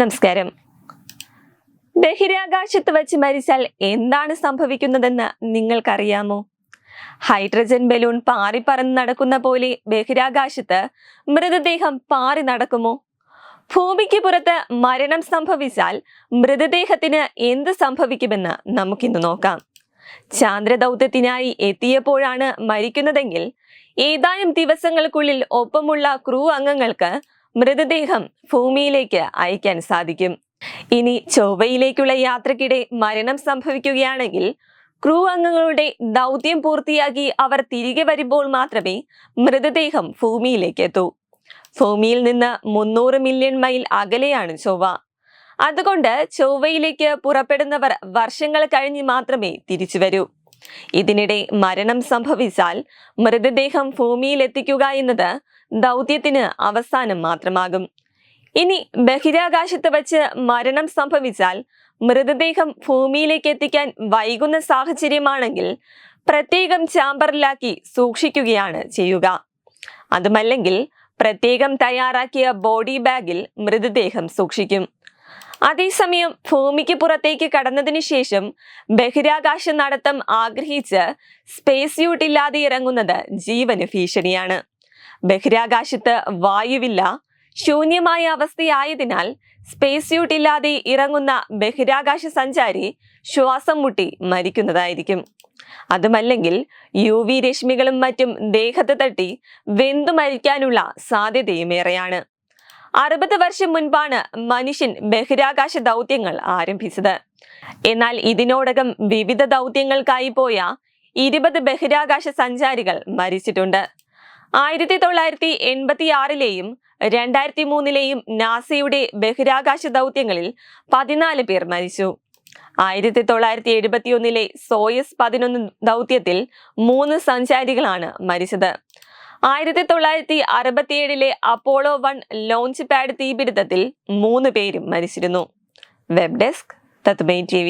നമസ്കാരം. ബഹിരാകാശത്ത് വച്ച് മരിച്ചാൽ എന്താണ് സംഭവിക്കുന്നതെന്ന് നിങ്ങൾക്കറിയാമോ? ഹൈഡ്രജൻ ബലൂൺ പാറി പറന്ന് നടക്കുന്ന പോലെ ബഹിരാകാശത്ത് മൃതദേഹം പാറി നടക്കുമോ? ഭൂമിക്ക് പുറത്ത് മരണം സംഭവിച്ചാൽ മൃതദേഹത്തിന് എന്ത് സംഭവിക്കുമെന്ന് നമുക്കിന്ന് നോക്കാം. ചാന്ദ്രദൗത്യത്തിനായി എത്തിയപ്പോഴാണ് മരിക്കുന്നതെങ്കിൽ ഏതാനും ദിവസങ്ങൾക്കുള്ളിൽ ഒപ്പമുള്ള ക്രൂ അംഗങ്ങൾക്ക് മൃതദേഹം ഭൂമിയിലേക്ക് അയക്കാൻ സാധിക്കും. ഇനി ചൊവ്വയിലേക്കുള്ള യാത്രക്കിടെ മരണം സംഭവിക്കുകയാണെങ്കിൽ ക്രൂ അംഗങ്ങളുടെ ദൗത്യം പൂർത്തിയാക്കി അവർ തിരികെ വരുമ്പോൾ മാത്രമേ മൃതദേഹം ഭൂമിയിലേക്ക് എത്തൂ. ഭൂമിയിൽ നിന്ന് മുന്നൂറ് മില്യൺ മൈൽ അകലെയാണ് ചൊവ്വ. അതുകൊണ്ട് ചൊവ്വയിലേക്ക് പുറപ്പെടുന്നവർ വർഷങ്ങൾ കഴിഞ്ഞ് മാത്രമേ തിരിച്ചു വരൂ. ഇതിനിടെ മരണം സംഭവിച്ചാൽ മൃതദേഹം ഭൂമിയിലെത്തിക്കുക എന്നത് ദൗത്യത്തിന് അവസാനം മാത്രമാകും. ഇനി ബഹിരാകാശത്ത് വച്ച് മരണം സംഭവിച്ചാൽ മൃതദേഹം ഭൂമിയിലേക്ക് എത്തിക്കാൻ വൈകുന്ന സാഹചര്യമാണെങ്കിൽ പ്രത്യേകം ചാമ്പറിലാക്കി സൂക്ഷിക്കുകയാണ് ചെയ്യുക. അതുമല്ലെങ്കിൽ പ്രത്യേകം തയ്യാറാക്കിയ ബോഡി ബാഗിൽ മൃതദേഹം സൂക്ഷിക്കും. അതേസമയം ഭൂമിക്ക് പുറത്തേക്ക് കടന്നതിന് ശേഷം ബഹിരാകാശ നടത്തം ആഗ്രഹിച്ച് സ്പേസ് യൂട്ട് ഇല്ലാതെ ഇറങ്ങുന്നത് ജീവന് ഭീഷണിയാണ്. ബഹിരാകാശത്ത് വായുവില്ല ശൂന്യമായ അവസ്ഥയായതിനാൽ സ്പേസ് യൂട്ട് ഇല്ലാതെ ഇറങ്ങുന്ന ബഹിരാകാശ സഞ്ചാരി ശ്വാസം മുട്ടി മരിക്കുന്നതായിരിക്കും. അതുമല്ലെങ്കിൽ യു വി രശ്മികളും മറ്റും ദേഹത്ത് തട്ടി വെന്തു മരിക്കാനുള്ള സാധ്യതയും ഏറെയാണ് അറുപത് വർഷം മുൻപാണ് മനുഷ്യൻ ബഹിരാകാശ ദൗത്യങ്ങൾ ആരംഭിച്ചത്. എന്നാൽ ഇതിനോടകം വിവിധ ദൗത്യങ്ങൾക്കായി പോയ ഇരുപത് ബഹിരാകാശ സഞ്ചാരികൾ മരിച്ചിട്ടുണ്ട്. ആയിരത്തി തൊള്ളായിരത്തി എൺപത്തി ആറിലെയും രണ്ടായിരത്തി മൂന്നിലെയും നാസയുടെ ബഹിരാകാശ ദൗത്യങ്ങളിൽ പതിനാല് പേർ മരിച്ചു. ആയിരത്തി തൊള്ളായിരത്തി എഴുപത്തിയൊന്നിലെ സോയസ് പതിനൊന്ന് ദൗത്യത്തിൽ മൂന്ന് സഞ്ചാരികളാണ് മരിച്ചത്. ആയിരത്തി തൊള്ളായിരത്തി അറുപത്തിയേഴിലെ അപ്പോളോ വൺ ലോഞ്ച് പാഡ് തീപിടുത്തത്തിൽ മൂന്ന് പേരും മരിച്ചിരുന്നു. Web desk തത്മൈ T